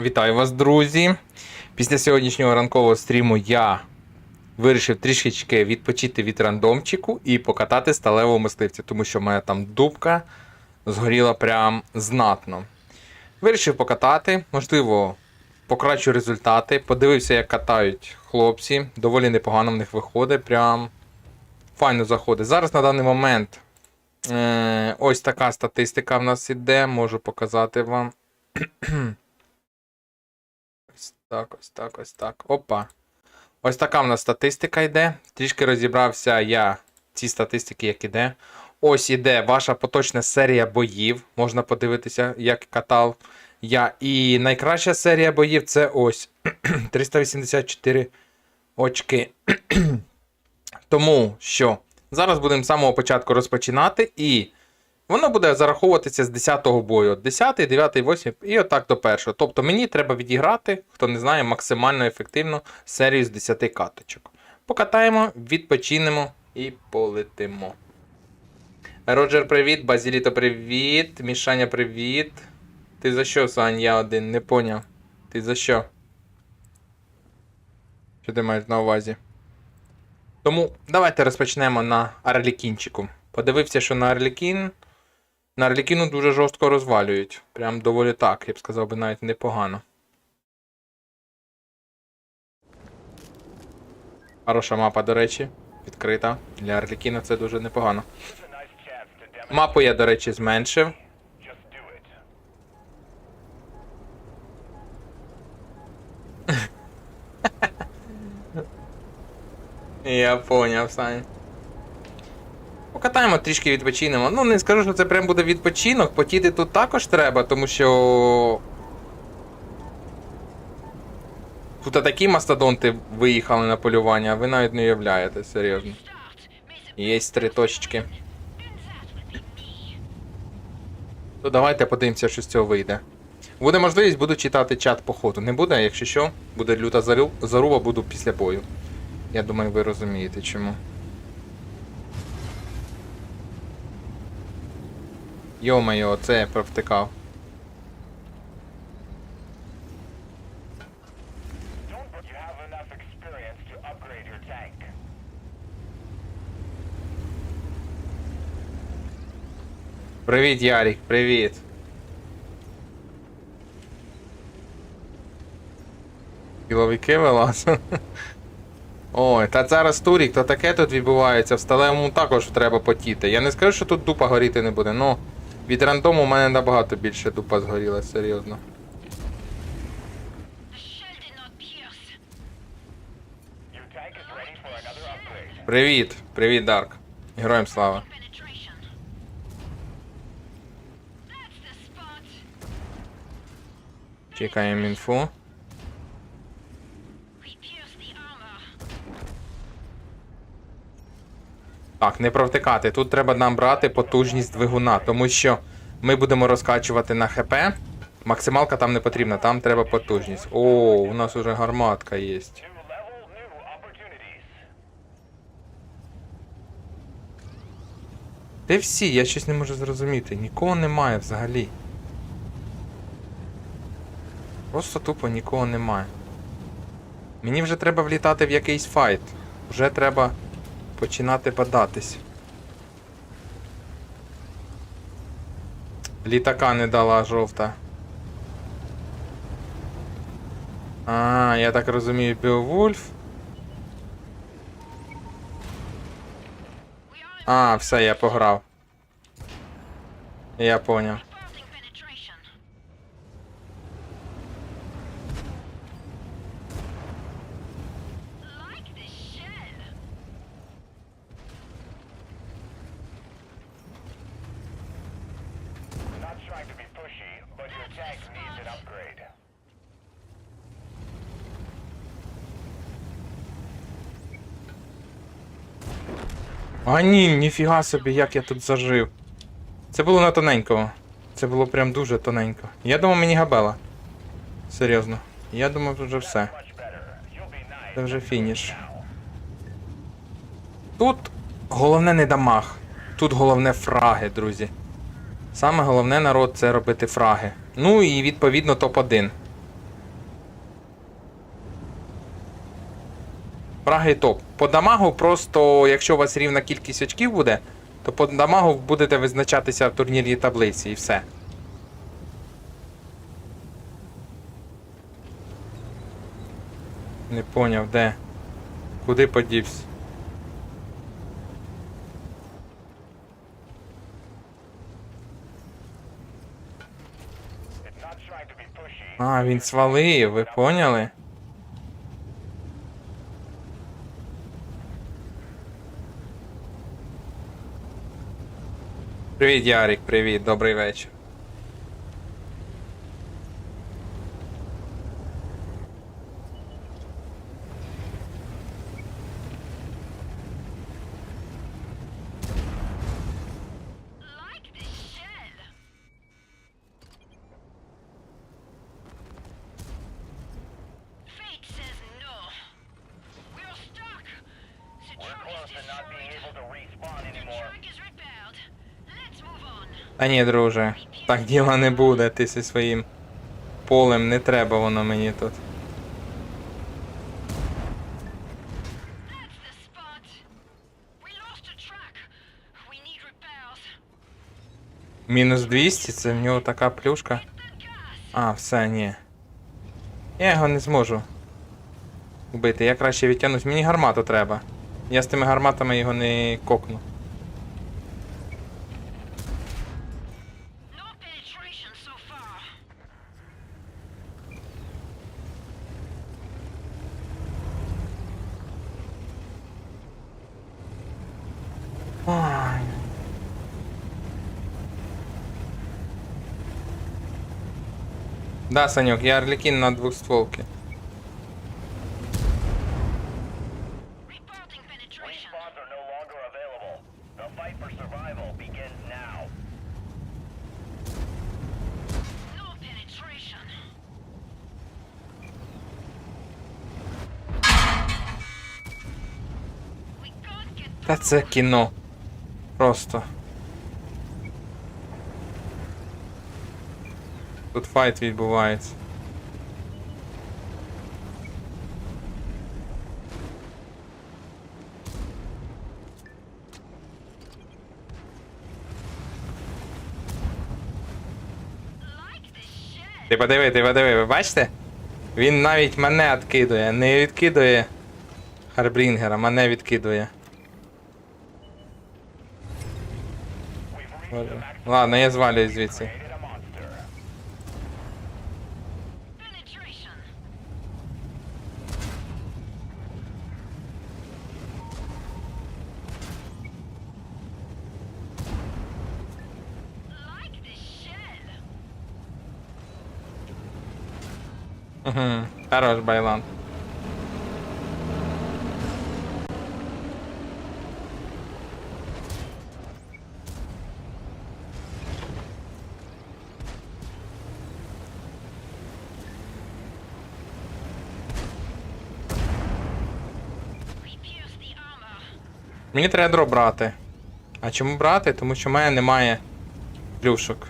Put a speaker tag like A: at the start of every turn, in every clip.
A: Вітаю вас, друзі! Після сьогоднішнього ранкового стріму я вирішив трішечки відпочити від рандомчику і покатати сталевого мисливця, тому що моя там дубка згоріла прям знатно. Вирішив покатати, можливо, покращу результати. Подивився, як катають хлопці. Доволі непогано в них виходить. Прям файно заходить. Зараз на даний момент е- ось така статистика в нас іде, можу показати вам. Так, ось так, ось так. Опа. Ось така в нас статистика йде. Трішки розібрався я ці статистики, як іде. Ось іде ваша поточна серія боїв. Можна подивитися, як катав я. І найкраща серія боїв це ось 384 очки. Тому що зараз будемо з самого початку розпочинати і. Воно буде зараховуватися з 10-го бою. 10, 9, 8 і отак до першого. Тобто мені треба відіграти, хто не знає, максимально ефективно серію з 10 каточок. Покатаємо, відпочинемо і полетимо. Роджер, привіт, Базіліто, привіт. Мішаня, привіт. Ти за що, Сань? Я один, не поняв. Ти за що? Що ти маєш на увазі? Тому давайте розпочнемо на Арлікінчику. Подивився, що на Арлікін. На Арлікіну дуже жорстко розвалюють. Прям доволі так, я б сказав би навіть непогано. Хороша мапа, до речі, відкрита. Для Арлікіна це дуже непогано. Мапу я, до речі, зменшив. Я поняв, Сань. Покатаємо трішки відпочинемо. Ну, не скажу, що це прям буде відпочинок. Потіти тут також треба, тому що. Тут такі мастодонти виїхали на полювання, а ви навіть не уявляєте, серйозно. Є три точечки. То давайте подивимося, що з цього вийде. Буде можливість, буду читати чат по ходу. Не буде, якщо що, буде люта заруба, буду після бою. Я думаю, ви розумієте чому. Йо-моє, оце я провтикав. Привіт, Ярік, привіт. Кіловики вилазили. Ой, та зараз турік, то таке тут відбувається. В сталевому також треба потіти. Я не скажу, що тут дупа горіти не буде, ну від рандому у мене набагато більше дупа згоріла, серйозно. Привіт, привіт, Дарк. Героям слава. Чекаємо інфу. Так, не провтикати. Тут треба нам брати потужність двигуна, тому що ми будемо розкачувати на ХП. Максималка там не потрібна, там треба потужність. О, у нас уже гарматка є. Де всі? Я щось не можу зрозуміти. Нікого немає взагалі. Просто тупо нікого немає. Мені вже треба влітати в якийсь файт. Вже треба починати податись. Літака не дала жовта. А, я так розумію, Біовульф. А, все, я пограв. Я поняв. А ні, ніфіга собі, як я тут зажив. Це було на тоненького. Це було прям дуже тоненько. Я думав мені габела. Серйозно. Я думав вже все. Це вже фініш. Тут головне не дамаг. Тут головне фраги, друзі. Саме головне народ це робити фраги. Ну і відповідно топ-1. Фраги топ. По дамагу просто, якщо у вас рівна кількість очків буде, то по дамагу будете визначатися в турнірній таблиці і все. Не поняв, де? Куди подівся? А, він свалив, ви поняли? Привіт, Ярик, привіт, добрий вечір. Та ні, друже, так діла не буде, ти зі своїм полем не треба воно мені тут. Мінус 200, це в нього така плюшка. А, все, ні. Я його не зможу вбити. Я краще відтягнусь. Мені гармату треба. Я з тими гарматами його не кокну. Да, Санек, я Орликин на двухстволке.
B: Reporting penetration.
C: Respawns are
A: Тут файт відбувається. Ти подиви, ти подиви, ви бачите? Він навіть мене відкидує, не відкидує Харбрінгера, мене відкидує. Ладно, я звалююсь звідси. Угу. Хорош байлан.
B: We pierce the armor.
A: Мені треба дроп брати. А чому брати? Тому що в мене немає плюшок.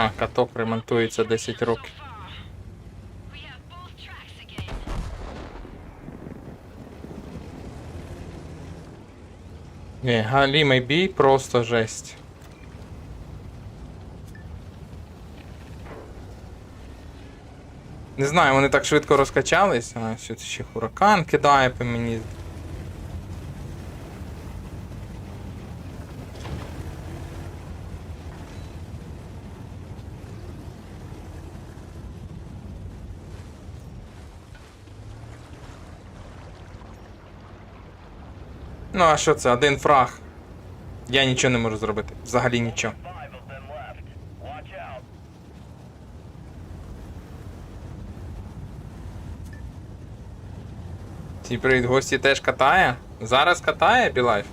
A: А, каток ремонтується 10 років. Ні, галімий бій просто жесть. Не знаю, вони так швидко розкачались, а це ще хуракан кидає по мені. Ну, а що це? Один фраг. Я нічого не можу зробити. Взагалі нічого. Ці привіт гості теж катає? Зараз катає Білайф?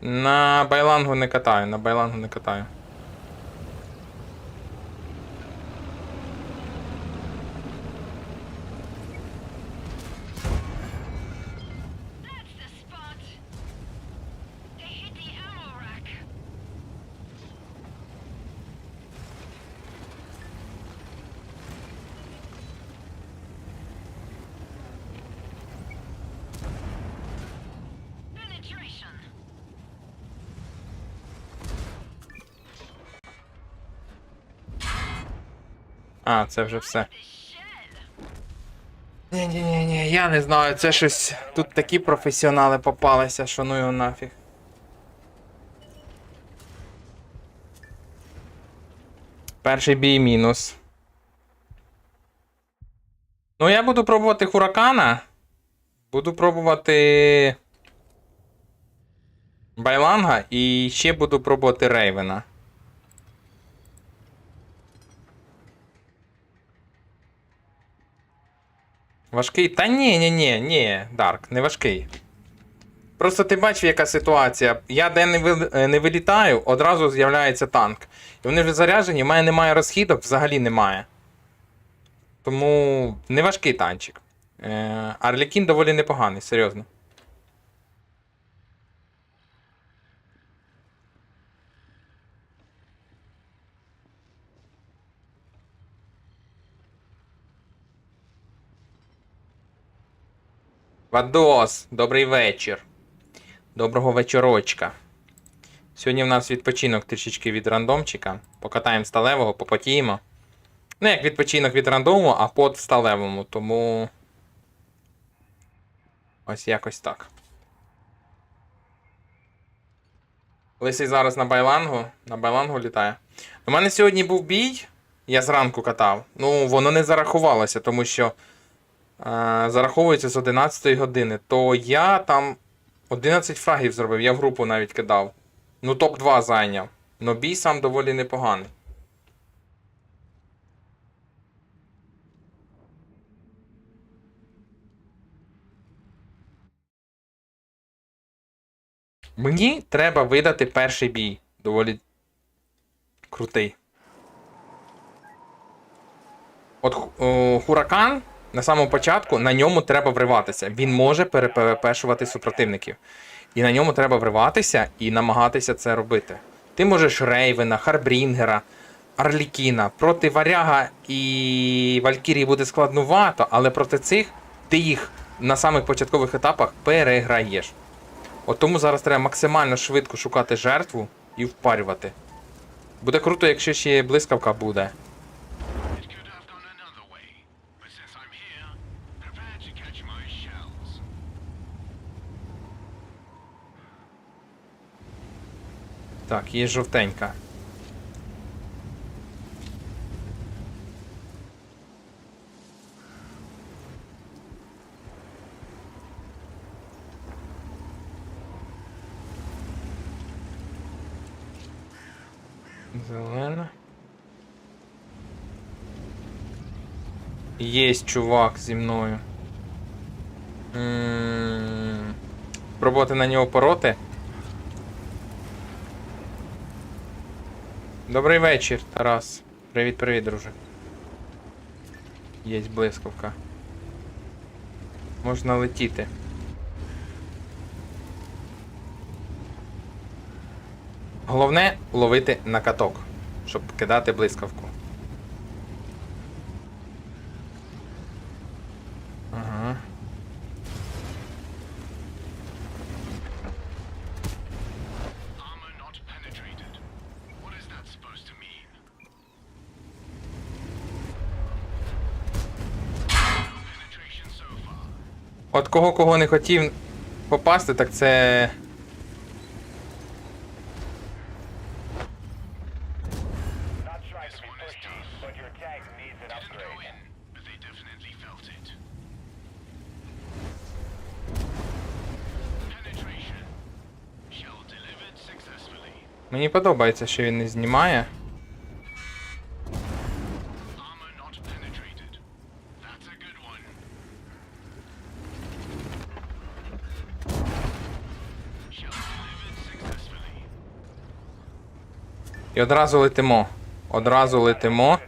A: На байлангу не катаю, на байлангу не катаю. А, це вже все.
B: The shell.
A: Ні, ні, ні, ні, я не знаю, це щось. Тут такі професіонали попалися, ну його нафіг. Перший бій мінус. Ну, я буду пробувати Хуракана. Буду пробувати. Байланга і ще буду пробувати Рейвена. Важкий? Та ні, ні, ні, ні, Дарк, не важкий. Просто ти бачив, яка ситуація. Я де не, ви- е, не вилітаю, одразу з'являється танк. І вони вже заряджені, в мене немає розхідок, взагалі немає. Тому не важкий танчик. Е, Арлікін доволі непоганий, серйозно. Вадос, добрий вечір. Доброго вечорочка. Сьогодні в нас відпочинок трішечки від рандомчика. Покатаємо сталевого, попотіємо. Ну, як відпочинок від рандому, а пот в сталевому, тому. Ось якось так. Лисий зараз на байлангу. На байлангу літає. У мене сьогодні був бій. Я зранку катав. Ну, воно не зарахувалося, тому що зараховується з 11 години, то я там 11 фрагів зробив, я в групу навіть кидав. Ну, топ-2 зайняв. Но бій сам доволі непоганий. Мені треба видати перший бій. Доволі крутий. От о, Хуракан на самому початку на ньому треба вриватися. Він може перепешувати супротивників. І на ньому треба вриватися і намагатися це робити. Ти можеш Рейвена, Харбрінгера, Арлікіна. Проти Варяга і Валькірії буде складнувато, але проти цих ти їх на самих початкових етапах переграєш. От тому зараз треба максимально швидко шукати жертву і впарювати. Буде круто, якщо ще блискавка буде. Так, є жовтенька. Зелена. Єсть чувак зі мною. М, Пробувати на нього пороти. Добрий вечір, Тарас. Привіт, привіт, друже. Єсть блискавка. Можна летіти. Головне ловити на каток, щоб кидати блискавку. От кого кого не хотів попасти, так це. Мені подобається, що він не знімає. Одразу летимо. Одразу летимо.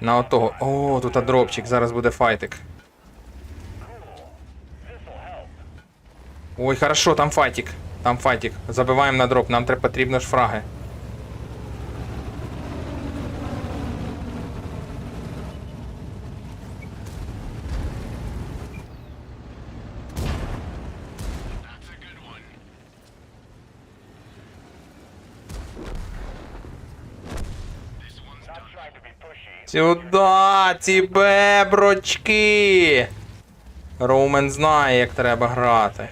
A: На отого. О, тут дропчик, зараз буде файтик. Ой, хорошо, там файтик. Там файтик. Забиваємо на дроп, нам треба потрібно ж фраги. Сюда, ці беброчки. Роумен знає, як треба грати.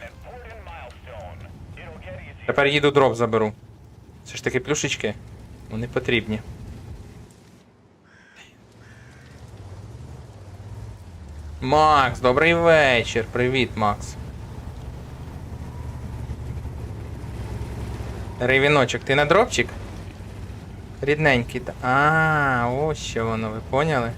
A: Тепер їду дроп заберу. Це ж таки плюшечки. Вони потрібні. Макс, добрий вечір. Привіт, Макс. Рейвіночок, ти на дропчик? Рідненький. А, ось що воно, ви поняли?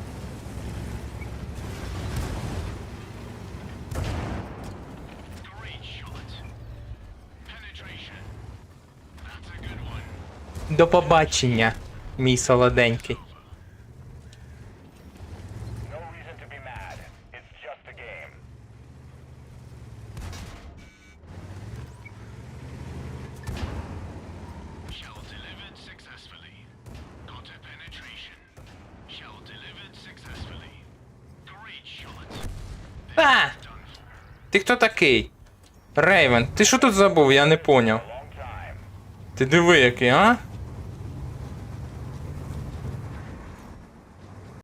A: До побачення, мій солоденький. Хто такий? Рейвен, ти що тут забув? Я не поняв. Ти диви який, а?